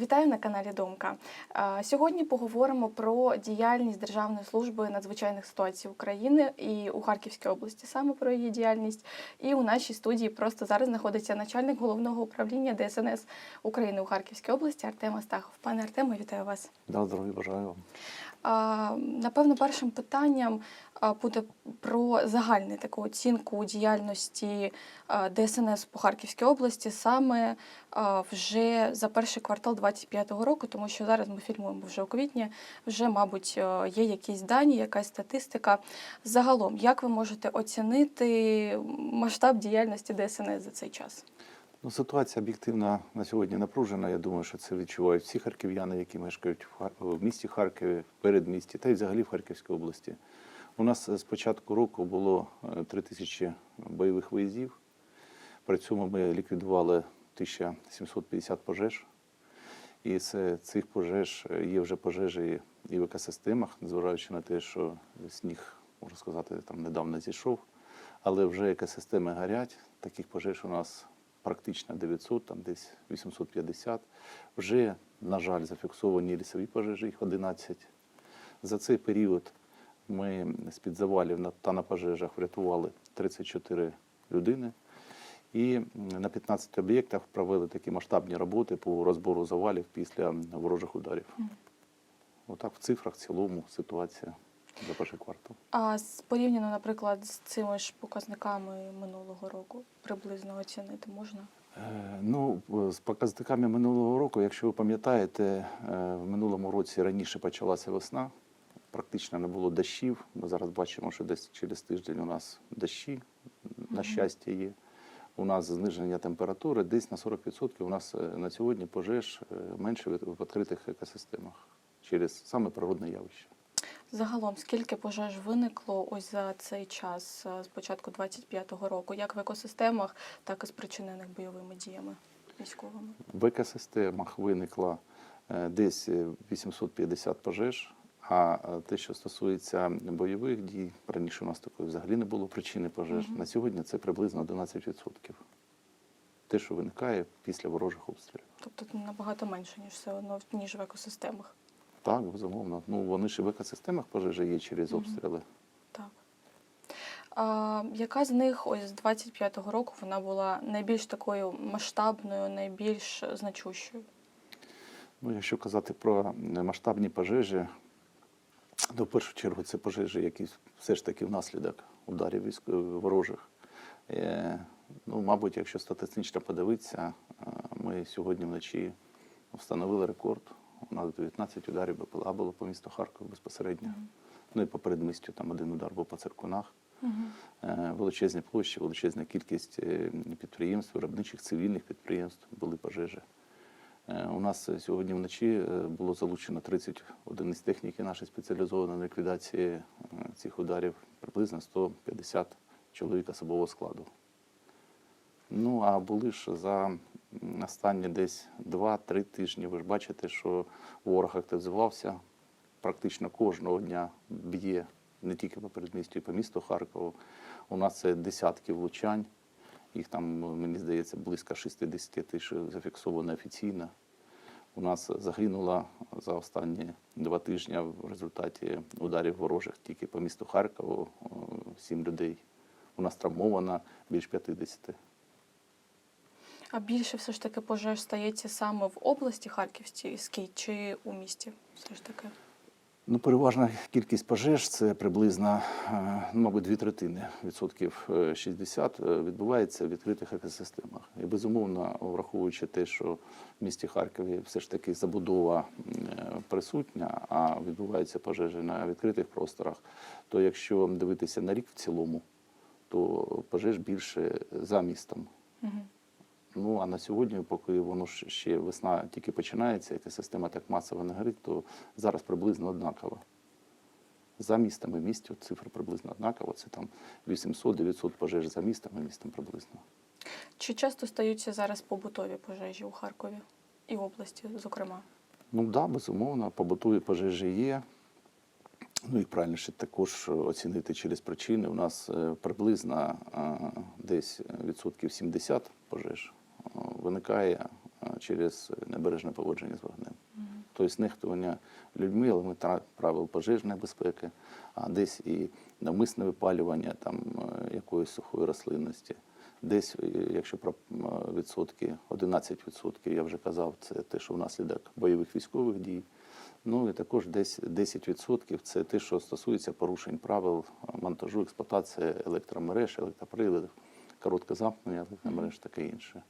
Вітаю на каналі Думка. Е, Сьогодні поговоримо про діяльність Державної служби надзвичайних ситуацій України і у Харківській області, саме про її діяльність. І у нашій студії просто зараз знаходиться начальник головного управління ДСНС України у Харківській області Артем Астахов. Пане Артеме, вітаю вас. Да, здоров'я бажаю вам. Напевно, першим питанням буде про загальну таку оцінку діяльності ДСНС по Харківській області саме вже за перший квартал 2025 року, тому що зараз ми фільмуємо вже у квітні. Вже, мабуть, е, є якісь дані, якась статистика. Загалом, як ви можете оцінити масштаб діяльності ДСНС за цей час? Ну, ситуація об'єктивно на сьогодні напружена. Я думаю, що це відчувають всі харків'яни, які мешкають в, місті Харкові, в передмісті та й взагалі в Харківській області. У нас з початку року було е, 3 тисячі бойових виїздів. При цьому ми ліквідували 1750 пожеж. І з цих пожеж е, є вже пожежі і в екосистемах, незважаючи на те, що сніг, можна сказати, там недавно зійшов. Але вже екосистеми горять. Таких пожеж у нас практично 900, там десь 850. Вже, на жаль, зафіксовані лісові пожежі, їх 11. За цей період ми з-під завалів та на пожежах врятували 34 людини. І на 15 об'єктах провели такі масштабні роботи по розбору завалів після ворожих ударів. Отак в цифрах в цілому ситуація за перший квартал. А порівняно, наприклад, з цими ж показниками минулого року приблизно оцінити можна? Е, Ну, з показниками минулого року, якщо ви пам'ятаєте, е, в минулому році раніше почалася весна, практично не було дощів. Ми зараз бачимо, що десь через тиждень у нас дощі, на щастя, є. У нас зниження температури десь на 40% у нас е, на сьогодні пожеж менше в відкритих екосистемах через саме природне явище. Загалом, скільки пожеж виникло ось за цей час е, з початку 25-го року, як в екосистемах, так і спричинених бойовими діями військовими? В екосистемах виникло е, десь е, 850 пожеж. А е, те, що стосується бойових дій, раніше у нас такої взагалі не було причини пожеж. Мгм. На сьогодні це приблизно 11%. Те, що виникає після ворожих обстрілів. Тобто набагато менше, ніж все одно, ніж в екосистемах. Так, безумовно. Ну вони ж в екосистемах пожежі є через обстріли. Так. А, яка з них ось з 25-го року вона була найбільш такою масштабною, найбільш значущою? Ну, якщо казати про масштабні пожежі, то в першу чергу це пожежі, які все ж таки внаслідок ударів військ... ворожих. Е, ну, мабуть, якщо статистично подивитися, е, ми сьогодні вночі встановили рекорд. У нас 19 ударів БПЛА було по місту Харків безпосередньо. Мгм. Ну і по передмістю там один удар був по циркунах. Мгм. Е, величезні площі, величезна кількість е, підприємств, виробничих цивільних підприємств були пожежі. Е, У нас сьогодні вночі було залучено 30 одиниць техніки нашої спеціалізованої на ліквідації цих ударів, приблизно 150 чоловік особового складу. Ну, а були ж за останні десь 2-3 тижні. Ви ж бачите, що ворог активізувався. Практично кожного дня б'є не тільки по передмістю, і по місту Харкову. У нас це десятки влучань. Їх там, мені здається, близько 60 тисяч зафіксовано офіційно. У нас загинуло за останні два тижні в результаті ударів ворожих тільки по місту Харкову сім людей. У нас травмовано більш 50. А більше все ж таки пожеж стається саме в області Харківській чи у місті? Все ж таки. Ну, переважна кількість пожеж це приблизно, е, мабуть, дві третини, відсотків е, 60 е, відбувається в відкритих екосистемах. І безумовно, враховуючи те, що в місті Харкові все ж таки забудова е, присутня, а відбуваються пожежі на відкритих просторах, то якщо дивитися на рік в цілому, то пожеж більше за містом. Угу. Ну а на сьогодні, поки воно ж ще весна тільки починається, яка система так масово не горить, то зараз приблизно однаково. За містами в місті цифра приблизно однакова. Це там 800-900 пожеж за містом, і містом приблизно. Чи часто стаються зараз побутові пожежі у Харкові і області, зокрема? Ну так, да, безумовно, побутові пожежі є. Ну і правильніше також оцінити через причини. У нас е, приблизно е, десь відсотків 70 пожеж е, виникає е, через небережне поводження з вогнем. Тобто нехтування людьми, елементарних правил пожежної безпеки, а десь і навмисне випалювання там, е, якоїсь сухої рослинності. Десь, е, якщо про відсотки, 11% я вже казав, це те, що внаслідок бойових військових дій. Ну і також десь 10% це те, що стосується порушень правил монтажу, експлуатації електромереж, електроприладів, короткозамкнення електромереж, таке інше.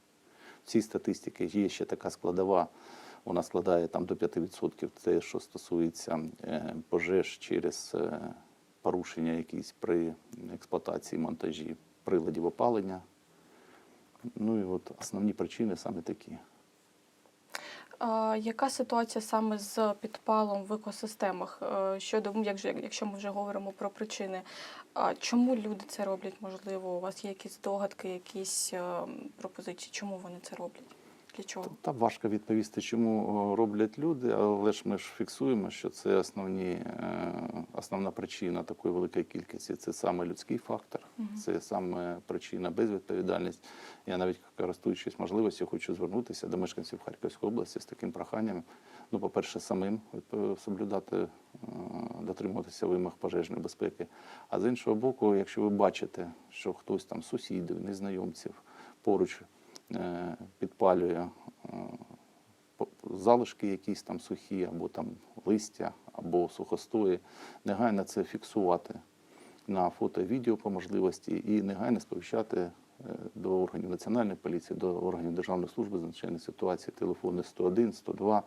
В цій статистиці є ще така складова, вона складає там до 5%, те, що стосується е, пожеж через е, порушення якісь при експлуатації монтажі приладів опалення. Ну і от основні причини саме такі. Яка ситуація саме з підпалом в екосистемах? Е, Щодо, м, якщо ми вже говоримо про причини, а чому люди це роблять? Можливо, у вас є якісь догадки, якісь е, пропозиції, чому вони це роблять? Для чого? Та важко відповісти, чому роблять люди, але ж ми ж фіксуємо, що це основні, е, основна причина такої великої кількості. Це саме людський фактор, це саме причина безвідповідальність. Я навіть користуючись можливістю, хочу звернутися до мешканців Харківської області з таким проханням. Ну, по-перше, самим соблюдати, е, дотримуватися вимог пожежної безпеки. А з іншого боку, якщо ви бачите, що хтось там сусідів, незнайомців поруч підпалює е, залишки якісь там сухі, або там листя, або сухостої, негайно це фіксувати на фото відео по можливості і негайно сповіщати е, до органів національної поліції, до органів Державної служби з надзвичайних ситуацій, телефони 101, 102,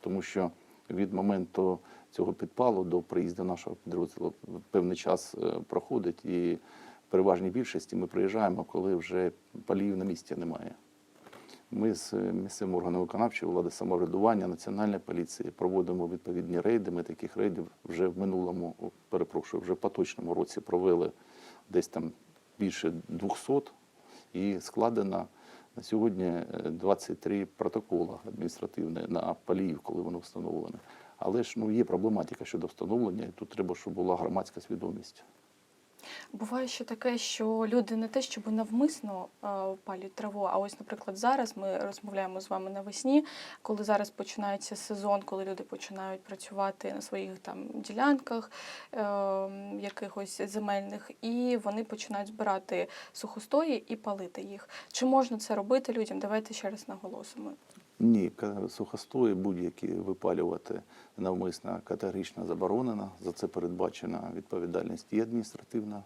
тому що від моменту цього підпалу до приїзду нашого підрозділу певний час е, проходить, і переважній більшості ми приїжджаємо, коли вже паліїв на місці немає. Ми з е, місцевим органом виконавчої влади самоврядування Національної поліції проводимо відповідні рейди. Ми таких рейдів вже в минулому, перепрошую, вже в поточному році провели десь там більше 200 і складено на сьогодні е, 23 протокола адміністративні на паліїв, коли воно встановлене. Але ж ну, є проблематика щодо встановлення, і тут треба, щоб була громадська свідомість. Буває ще таке, що люди не те, щоб навмисно е, палять траву, а ось, наприклад, зараз ми розмовляємо з вами навесні, коли зараз починається сезон, коли люди починають працювати на своїх там ділянках е, якихось земельних, і вони починають збирати сухостої і палити їх. Чи можна це робити людям? Давайте ще раз наголосимо. Ні, сухостої будь-які випалювати навмисно категорично заборонено. За це передбачена відповідальність і адміністративна.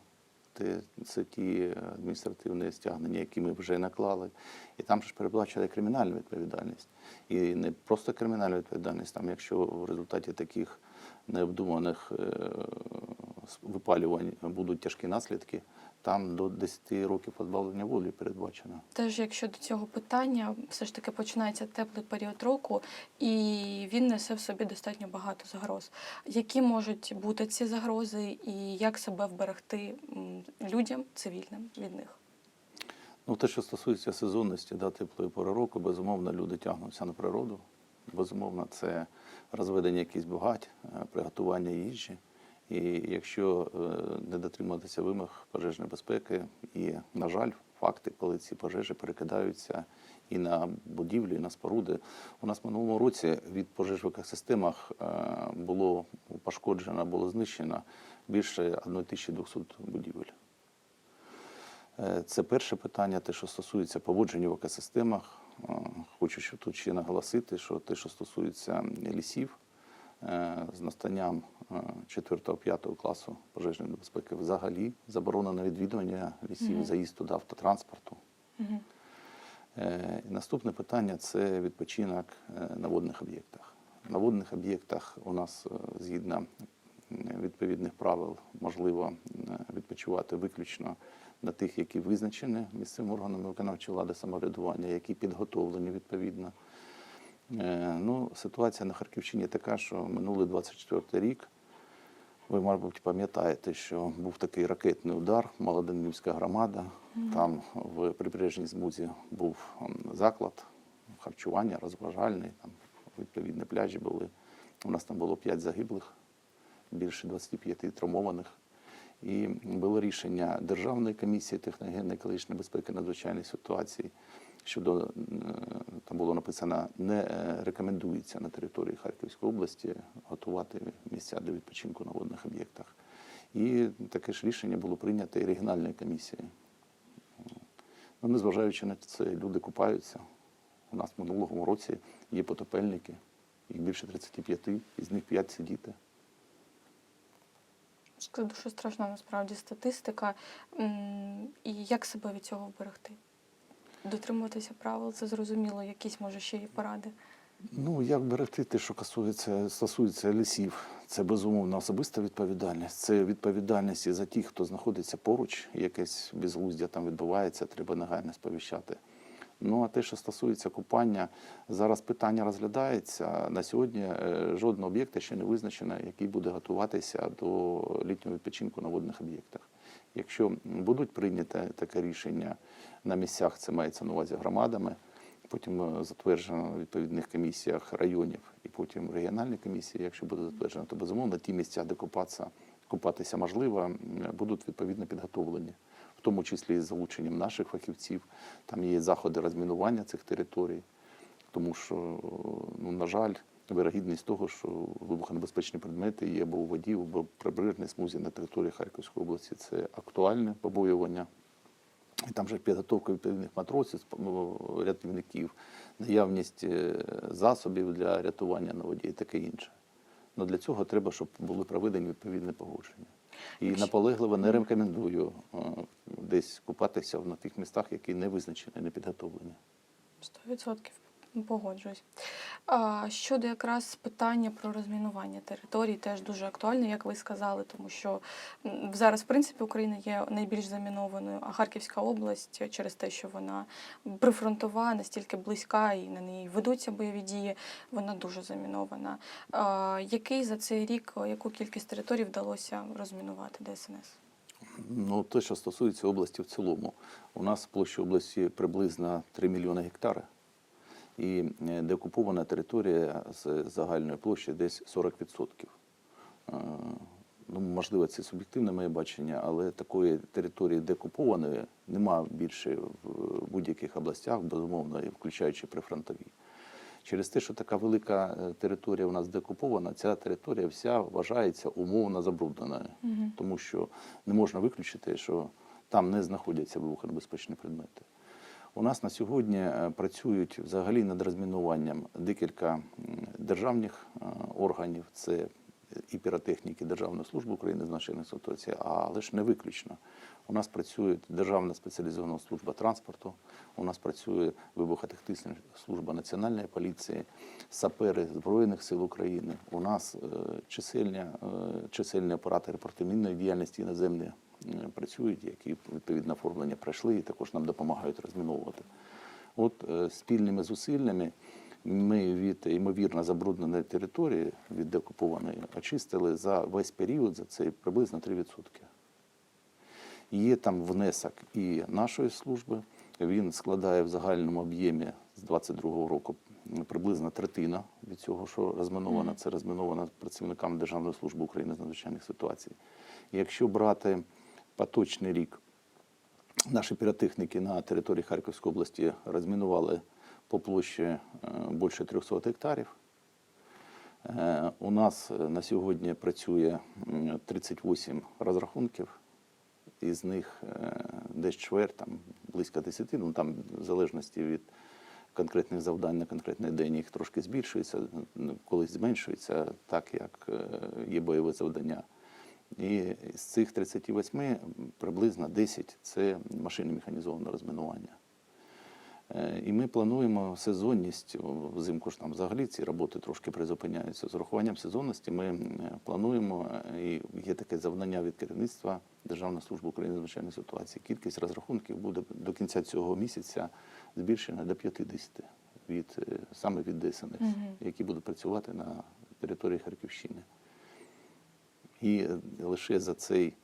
Це ті адміністративні стягнення, які ми вже наклали. І там ж передбачена кримінальна відповідальність. І не просто кримінальна відповідальність, там, якщо в результаті таких необдуманих е, випалювань будуть тяжкі наслідки, там до 10 років позбавлення волі передбачено. Теж, якщо до цього питання, все ж таки починається теплий період року, і він несе в собі достатньо багато загроз. Які можуть бути ці загрози, і як себе вберегти людям цивільним від них? Ну, те, що стосується сезонності да, теплої пори року, безумовно, люди тягнуться на природу. Безумовно, це розведення якихось багать, е, приготування їжі. І якщо е, не дотримуватися вимог пожежної безпеки, і, на жаль, факти, коли ці пожежі перекидаються і на будівлі, і на споруди. У нас в минулому році від пожеж в екосистемах е, було пошкоджено, було знищено більше 1200 будівель. Е, Це перше питання, те, що стосується поводження в екосистемах. Хочу ще тут ще наголосити, що те, що стосується лісів, з настанням 4-5 класу пожежної безпеки взагалі заборонено відвідування лісів, Мгм. заїзд туди автотранспорту. Е, і Наступне питання це відпочинок е, на водних об'єктах. На водних об'єктах у нас е, згідно відповідних правил можливо е, відпочивати виключно на тих, які визначені місцевим органами виконавчої влади самоврядування, які підготовлені відповідно. Е, Ну, ситуація на Харківщині така, що минулий 24 рік. Ви, мабуть, пам'ятаєте, що був такий ракетний удар, Молоденівська громада. Там в прибережній смузі був заклад, харчування, розважальний, там відповідні пляжі були. У нас там було 5 загиблих, більше 25 травмованих. І було рішення Державної комісії техногенної екологічної безпеки надзвичайних ситуацій щодо е, там було написано не е, рекомендується на території Харківської області готувати місця для відпочинку на водних об'єктах. І таке ж рішення було прийнято і регіональною комісією. Ну, незважаючи на це, люди купаються. У нас в минулому році є потопельники, їх більше 35, із них 5 це діти. Це дуже страшна насправді статистика. І як себе від цього вберегти? Дотримуватися правил, це зрозуміло, якісь може ще є поради. Ну, як берегти те, що стосується, стосується лісів, це безумовно особиста відповідальність. Це відповідальність і за тих, хто знаходиться поруч, якесь безглуздя там відбувається, треба негайно сповіщати. Ну а те, що стосується купання, зараз питання розглядається. На сьогодні е, жодного об'єкта ще не визначено, який буде готуватися до літнього відпочинку на водних об'єктах. Якщо будуть прийняті таке рішення на місцях, це мається на увазі громадами, потім е, затверджено в відповідних комісіях районів і потім регіональні комісії, якщо буде затверджено, то безумовно ті місця, де купатися, купатися можливо, будуть відповідно підготовлені, в тому числі з залученням наших фахівців. Там є заходи розмінування цих територій, тому що, ну, на жаль, вирогідність того, що вибухонебезпечні предмети є або у воді, або в прибережній смузі на території Харківської області, це актуальне побоювання. І там же підготовка відповідних матросів, ну, рятівників, наявність е, засобів для рятування на воді і таке інше. Ну, для цього треба, щоб були проведені відповідні погодження. І наполегливо не рекомендую е, десь купатися на тих містах, які не визначені, не підготовлені. 100% погоджуюсь. Щодо якраз питання про розмінування територій, теж дуже актуальне, як ви сказали, тому що зараз, в принципі, Україна є найбільш замінованою, а Харківська область через те, що вона прифронтова, настільки близька і на неї ведуться бойові дії, вона дуже замінована. Який за цей рік, яку кількість територій вдалося розмінувати ДСНС? Ну, те, що стосується області в цілому, у нас площа області приблизно 3 мільйони гектарів. І е, деокупована територія з загальної площі десь 40%. Е, Ну, можливо, це суб'єктивне моє бачення, але такої території декупованої немає більше в будь-яких областях, безумовно, включаючи прифронтові. Через те, що така велика е, територія у нас декупована, ця територія вся вважається умовно забрудненою, Мгм. тому що не можна виключити, що там не знаходяться вибухонебезпечні предмети. У нас на сьогодні е, працюють взагалі над розмінуванням декілька державних е, органів. Це і піротехніки Державної служби України з надзвичайних ситуацій, але ж не виключно. У нас працює Державна спеціалізована служба транспорту, у нас працює вибухотехнічна служба Національної поліції, сапери Збройних сил України. У нас е, чисельні, чисельні оператори протимінної діяльності іноземні працюють, які відповідне оформлення пройшли і також нам допомагають розміновувати. От е, спільними зусиллями ми від ймовірно забрудненої території, від деокупованої, очистили за весь період, за цей приблизно 3%. Є там внесок і нашої служби. Він складає в загальному об'ємі з 22-го року приблизно третина від цього, що розміновано. Це розміновано працівниками Державної служби України з надзвичайних ситуацій. Якщо брати поточний рік, наші піротехніки на території Харківської області розмінували по площі е, більше 300 гектарів. Е, У нас е, на сьогодні працює 38 розрахунків, із них десь чверть, там близько 10, ну там в залежності від конкретних завдань на конкретний день їх трошки збільшується, колись зменшується, так як є бойове завдання. І з цих 38 приблизно 10 це машини механізоване розмінування. Е, І ми плануємо сезонність взимку ж там взагалі ці роботи трошки призупиняються. З урахуванням сезонності ми плануємо, е, і є таке завдання від керівництва Державної служби України з надзвичайних ситуацій. Кількість розрахунків буде до кінця цього місяця збільшена до 50 від е, саме від ДСНС, Мгм. які будуть працювати на території Харківщини. І е, лише за цей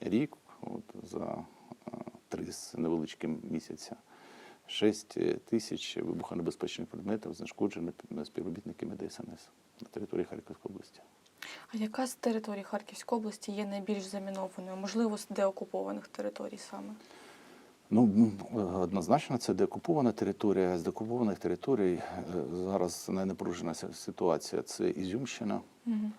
рік, от за е, три з невеличким місяця, 6 тисяч вибухонебезпечних предметів знешкоджено співробітниками ДСНС на території Харківської області. А яка з територій Харківської області є найбільш замінованою? Можливо, з деокупованих територій саме? Ну, однозначно, це деокупована територія. З деокупованих територій е, зараз найнапружена ситуація це Ізюмщина. Угу.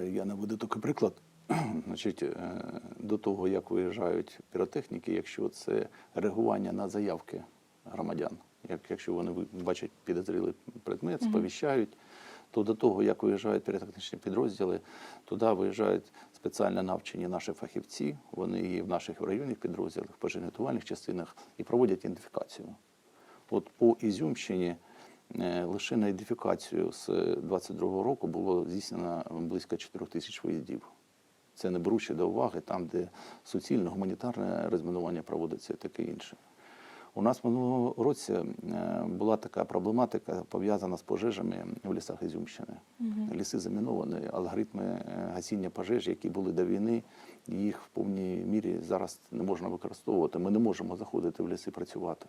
Е, Я наведу такий приклад. Значить, е, до того, як виїжджають піротехніки, якщо це реагування на заявки громадян, як, якщо вони бачать підозрілий предмет, сповіщають, то до того, як виїжджають піротехнічні підрозділи, туди виїжджають спеціально навчені наші фахівці, вони є в наших районних підрозділах, пожежно-рятувальних частинах і проводять ідентифікацію. От по Ізюмщині лише на ідентифікацію з 22-го року було здійснено близько 4 тисяч виїздів. Це не беручи до уваги там, де суцільне гуманітарне розмінування проводиться і таке інше. У нас минулого році е, була така проблематика пов'язана з пожежами в лісах Ізюмщини. Мгм. Ліси заміновані, алгоритми е, гасіння пожеж, які були до війни, їх в повній мірі зараз не можна використовувати. Ми не можемо заходити в ліси працювати.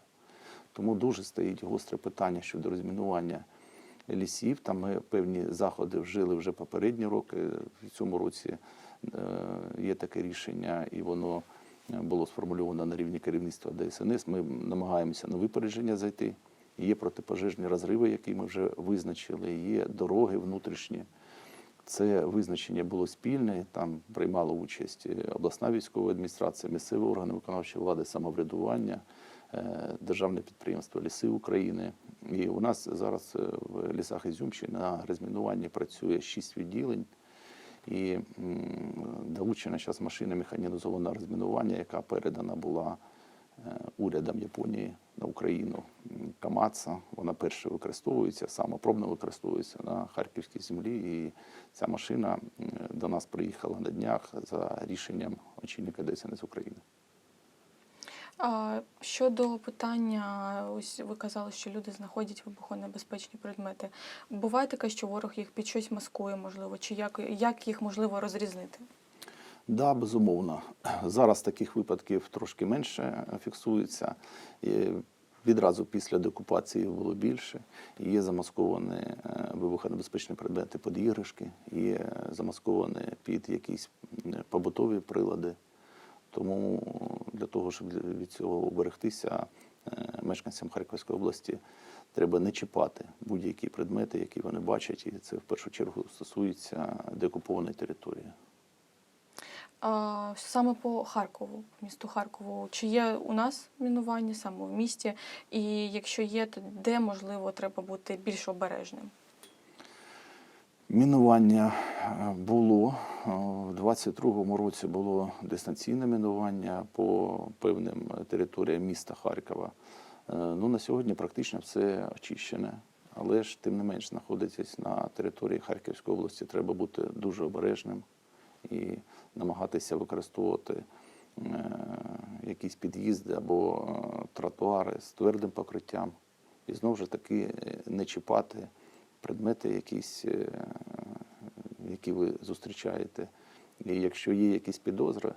Тому дуже стоїть гостре питання щодо розмінування лісів. Там ми певні заходи вжили вже попередні роки. В цьому році е, є таке рішення, і воно е, було сформульовано на рівні керівництва ДСНС. Ми намагаємося на випередження зайти. Є протипожежні розриви, які ми вже визначили, є дороги внутрішні. Це визначення було спільне. Там приймала участь е, обласна військова адміністрація, місцеві органи виконавчої влади, самоврядування, державне підприємство Ліси України. І у нас зараз е, в лісах Ізюмщини на розмінуванні працює шість відділень. І долучена зараз машина механізованого розмінування, яка передана була е, урядом Японії на Україну. Камаца, вона перше використовується, самопробно використовується на харківській землі. І ця машина до нас приїхала на днях за рішенням очільника ДСНС України. А щодо питання, ось ви казали, що люди знаходять вибухонебезпечні предмети. Буває таке, що ворог їх під щось маскує, можливо, чи як, як їх можливо розрізнити? Да, безумовно. Зараз таких випадків трошки менше фіксується. Відразу після деокупації було більше. Є замасковані е, вибухонебезпечні предмети під іграшки, є замасковані під якісь побутові прилади. Тому для того, щоб від цього оберегтися, е, мешканцям Харківської області треба не чіпати будь-які предмети, які вони бачать, і це в першу чергу стосується деокупованої території. Саме по Харкову, по місту Харкову, чи є у нас мінування саме в місті? І якщо є, то де можливо треба бути більш обережним? Мінування е, було е, в 22-му році було дистанційне мінування по певним територіям міста Харкова. Е, Ну, на сьогодні практично все очищене, але ж тим не менш знаходитись на території Харківської області треба бути дуже обережним і намагатися використовувати якісь під'їзди або тротуари з твердим покриттям. І знову ж таки не чіпати предмети, якісь, е, які ви зустрічаєте. І якщо є якісь підозри,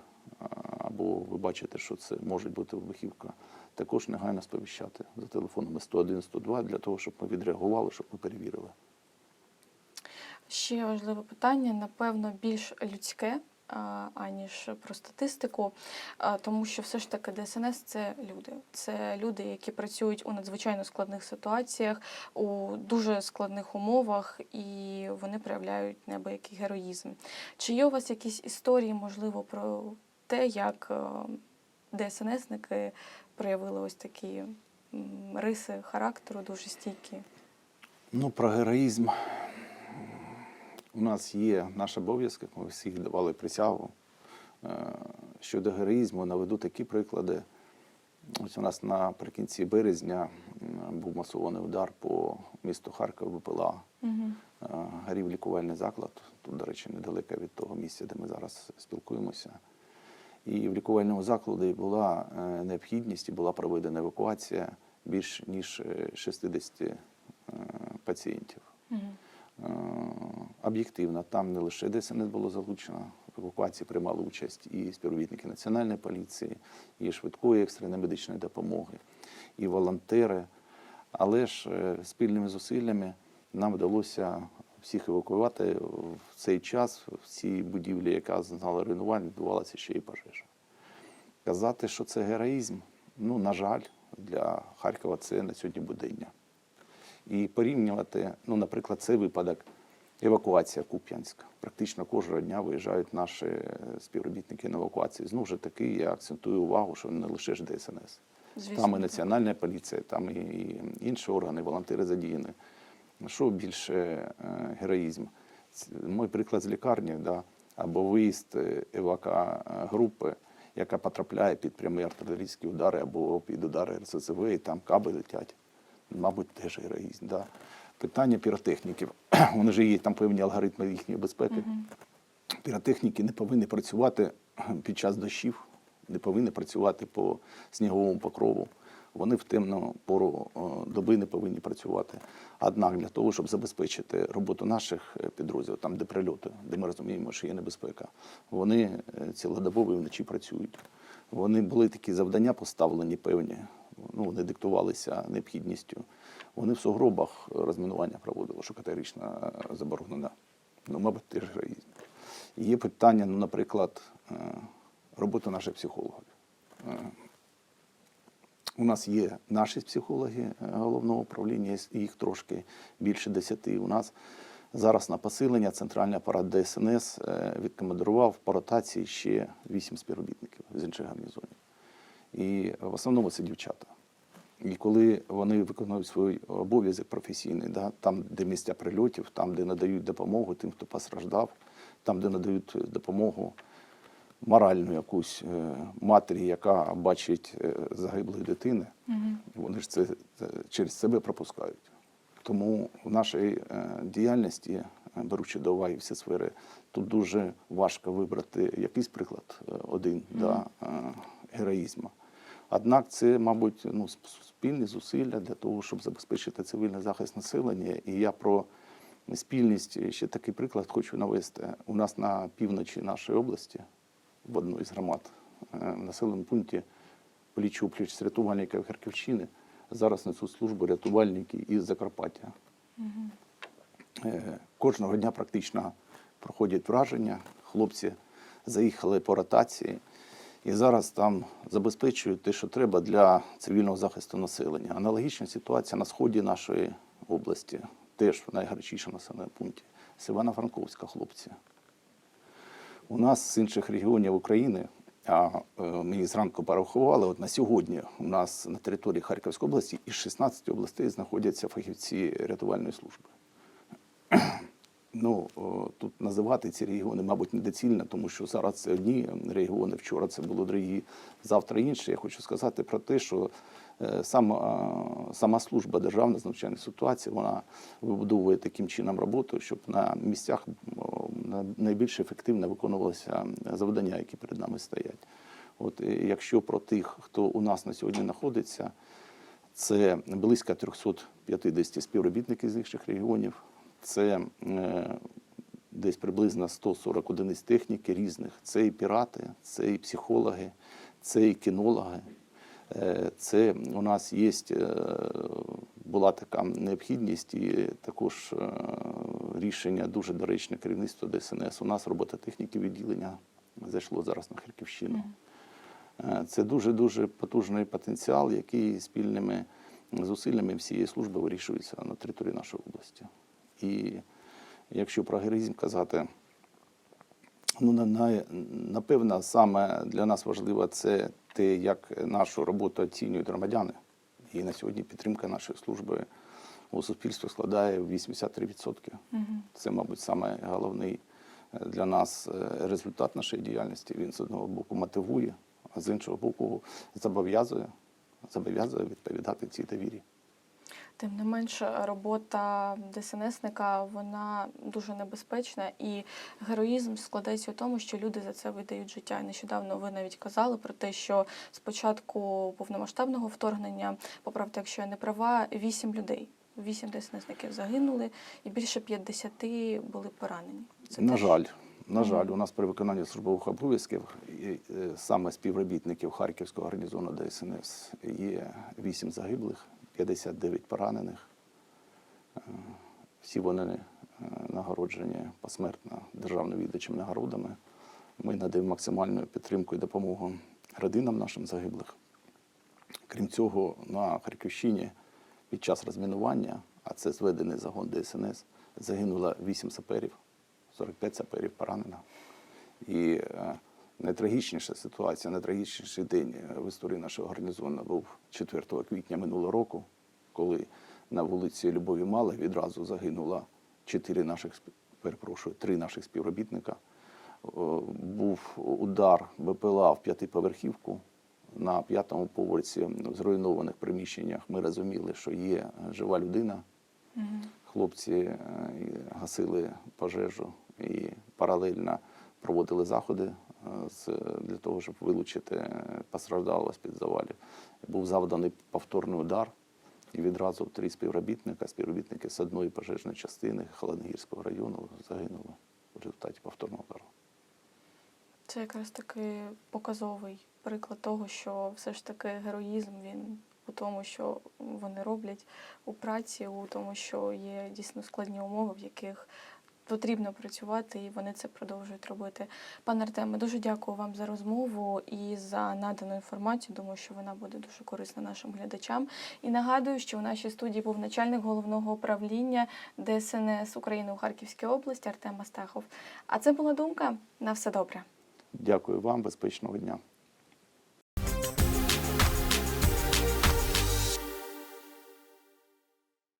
або ви бачите, що це може бути вибухівка, також негайно сповіщати за телефонами 101 102 для того, щоб ми відреагували, щоб ми перевірили. Ще важливе питання, напевно, більш людське, аніж про статистику, тому що все ж таки ДСНС це люди. Це люди, які працюють у надзвичайно складних ситуаціях, у дуже складних умовах, і вони проявляють неабиякий героїзм. Чи є у вас якісь історії, можливо, про те, як е, ДСНСники проявили ось такі риси характеру, дуже стійкі? Ну, про героїзм. У нас є наш обов'язок, ми всіх давали присягу. Е, Щодо героїзму наведу такі приклади. Ось у нас наприкінці березня був масований удар по місту Харків БПЛА. Угу. Е, Горів лікувальний заклад. Тут, до речі, недалеко від того місця, де ми зараз спілкуємося. І в лікувальному закладі була е, необхідність і була проведена евакуація більш ніж е, 60 е, пацієнтів. Угу. Е, Об'єктивно, там не лише ДСНС було залучено, в евакуації приймали участь і співробітники Національної поліції, і швидкої екстреної медичної допомоги, і волонтери. Але ж е, спільними зусиллями нам вдалося всіх евакуювати в цей час в цій будівлі, яка зазнала руйнувань, відбувалася ще й пожежа. Казати, що це героїзм, ну, на жаль, для Харкова це на сьогодні будення. І порівнювати, ну, наприклад, цей випадок евакуація Куп'янська. Практично кожного дня виїжджають наші е, співробітники на евакуацію. Знову ж таки, я акцентую увагу, що не лише ж ДСНС. Звісно, Там і національна поліція, там і інші органи, волонтери задіяні. Що більше е, героїзм? Мой приклад з лікарні, да, або виїзд е, евака групи, яка потрапляє під прямі артилерійські удари або під удари РСЗВ, і там каби летять. Мабуть, теж героїзм. Да. Питання піротехніків. Вони ж є там певні алгоритми їхньої безпеки. Піротехніки не повинні працювати під час дощів, не повинні працювати по сніговому покрову. Вони в темну пору е, доби не повинні працювати. Однак для того, щоб забезпечити роботу наших е, підрозділів, там де прильоти, де ми розуміємо, що є небезпека, вони е, цілодобово і вночі працюють. Вони були такі завдання поставлені певні, ну вони диктувалися необхідністю. Вони в сугробах розмінування проводили, що категорично е, заборонено. Ну, мабуть, теж героїзм. Є питання, ну, наприклад, е, роботи наших психологів. Е, У нас є наші психологи головного управління, їх трошки більше десяти. У нас зараз на посилення центральний апарат ДСНС відкомандирував по ротації ще вісім співробітників з інших гарнізонів. І в основному це дівчата. І коли вони виконують свій обов'язок професійний, да, там, де місця прильотів, там, де надають допомогу тим, хто постраждав, там, де надають допомогу моральну якусь е, матері, яка бачить е, загиблої дитини, вони ж це, через себе пропускають. Тому в нашій е, діяльності, е, беручи до уваги всі сфери, тут дуже важко вибрати якийсь приклад е, один да, е, героїзму. Однак це, мабуть, ну, спільні зусилля для того, щоб забезпечити цивільний захист населення. І я про спільність ще такий приклад хочу навести. У нас на півночі нашої області, в одній з громад, е, в населеному пункті пліч пліч з рятувальників Харківщини зараз несуть службу рятувальники із Закарпаття. Е, Кожного дня практично проходять враження. Хлопці заїхали по ротації і зараз там забезпечують те, що треба для цивільного захисту населення. Аналогічна ситуація на сході нашої області, теж в найгарячішому населеному пункті. З Івано-Франковська хлопці. У нас з інших регіонів України, а е, мені зранку порахували, от на сьогодні у нас на території Харківської області із 16 областей знаходяться фахівці рятувальної служби. Ну, тут називати ці регіони, мабуть, недоцільно, тому що зараз це одні регіони, вчора це було другі, завтра інші. Я хочу сказати про те, що е, сама, сама служба державна з надзвичайних ситуацій, вона вибудовує таким чином роботу, щоб на місцях найбільш ефективно виконувалися завдання, які перед нами стоять. От якщо про тих, хто у нас на сьогодні знаходиться, це близько 350 співробітників з інших регіонів. Це е, десь приблизно 140 одиниць техніки різних. Це і пірати, це і психологи, це і кінологи. Е, Це у нас є, е, була така необхідність і також рішення дуже доречне керівництва ДСНС. У нас робототехніки відділення зайшло зараз на Харківщину. Це дуже-дуже потужний потенціал, який спільними зусиллями всієї служби вирішується на території нашої області. І якщо про героїзм казати, ну, на- на- напевно, саме для нас важливо це те, як нашу роботу оцінюють громадяни. І на сьогодні підтримка нашої служби у суспільстві складає 83%. Це, мабуть, саме головний е, для нас е, результат нашої діяльності. Він з одного боку мотивує, а з іншого боку зобов'язує, зобов'язує відповідати цій довірі. Тим не менш, робота ДСНСника вона дуже небезпечна, і героїзм складається у тому, що люди за це видають життя. І Нещодавно ви навіть казали про те, що з початку повномасштабного вторгнення, поправте, якщо я не права, вісім людей. Вісім ДСНСників загинули, і більше 50 були поранені. Це на теж- жаль, на жаль, у нас при виконанні службових обов'язків е, саме співробітників Харківського гарнізону ДСНС є 8 загиблих, 59 поранених. Е, Всі вони е, нагороджені посмертно державними віддачими нагородами. Ми надаємо максимальну підтримку і допомогу родинам нашим загиблих. Крім цього, на Харківщині під час розмінування, а це зведений загон ДСНС, загинуло 8 саперів, 45 саперів поранено. І е, найтрагічніша ситуація, найтрагічніший день в історії нашого гарнізону був 4 квітня минулого року, коли на вулиці Любові Малих відразу загинуло 4 наших, перепрошую, 3 наших співробітника. Був удар БПЛА в п'ятиповерхівку. На п'ятому поверсі в зруйнованих приміщеннях ми розуміли, що є жива людина, Хлопці е, гасили пожежу і паралельно проводили заходи е, з, для того, щоб вилучити постраждалого з-під завалів. Був завданий повторний удар, і відразу три співробітника, співробітники з одної пожежної частини Холодногірського району загинули в результаті повторного удару. Це якраз таки показовий приклад того, що все ж таки героїзм він у тому, що вони роблять у праці, у тому, що є дійсно складні умови, в яких потрібно працювати, і вони це продовжують робити. Пане Артеме, дуже дякую вам за розмову і за надану інформацію. Думаю, що вона буде дуже корисна нашим глядачам. І нагадую, що у нашій студії був начальник головного управління ДСНС України у Харківській області Артем Астахов. А це була думка. На все добре. Дякую вам, безпечного дня.